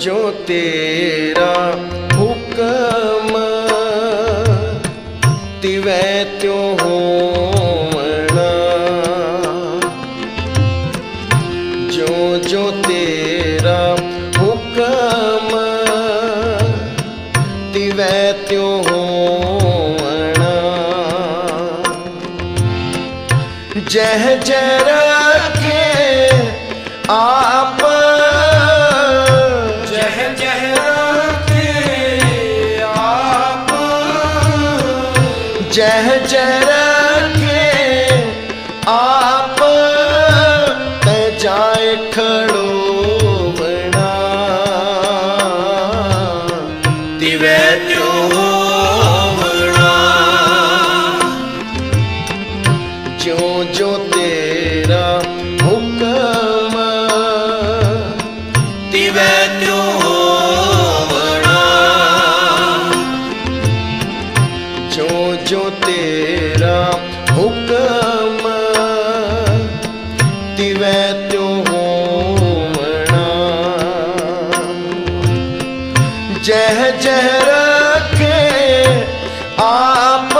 ਜੋ ਤੇਰਾ ਹੁਕਮ ਤਿਵੈ ਤਿਉ ਹੋਵਣਾ। ਜੋ ਜੋ ਤੇਰਾ ਹੁਕਮ ਤਿਵੈ ਤਿਉ ਹੋਵਣਾ। ਜਹ ਜਹ ਰਖੇ ਆਪ ਜਹ ਜਹ ਆਪ ਜਹ ਜਹ ਰਖੇ ਆਪ ਤੈ ਜਾਏ ਖੜੋਵਣਾ ਤਿਵੈ ਜੋ ਤੇਰਾ ਹੁਕਮ ਤਿਵੈ ਤਿਉ ਹੋਵਣਾ। ਜਹ ਜਹ ਰਖੇ ਆਪ।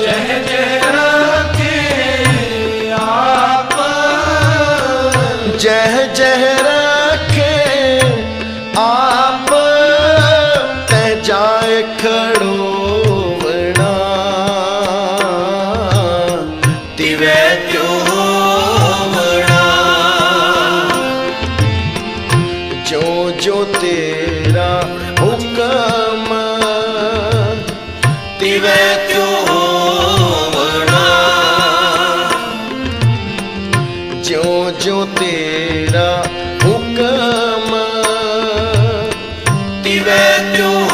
ਜਹ ਜਹ ਰੱਖੇ ਆਪ। ਜਹ ਜਹ ਤੇਰਾ ਹੁਕਮ। ਤਿਵੈ ਤਿਉ ਹੋਵਣਾ। ਜਿਉ ਜਿਉ ਤੇਰਾ ਹੁਕਮ। ਤਿਵੈ ਤਿਉ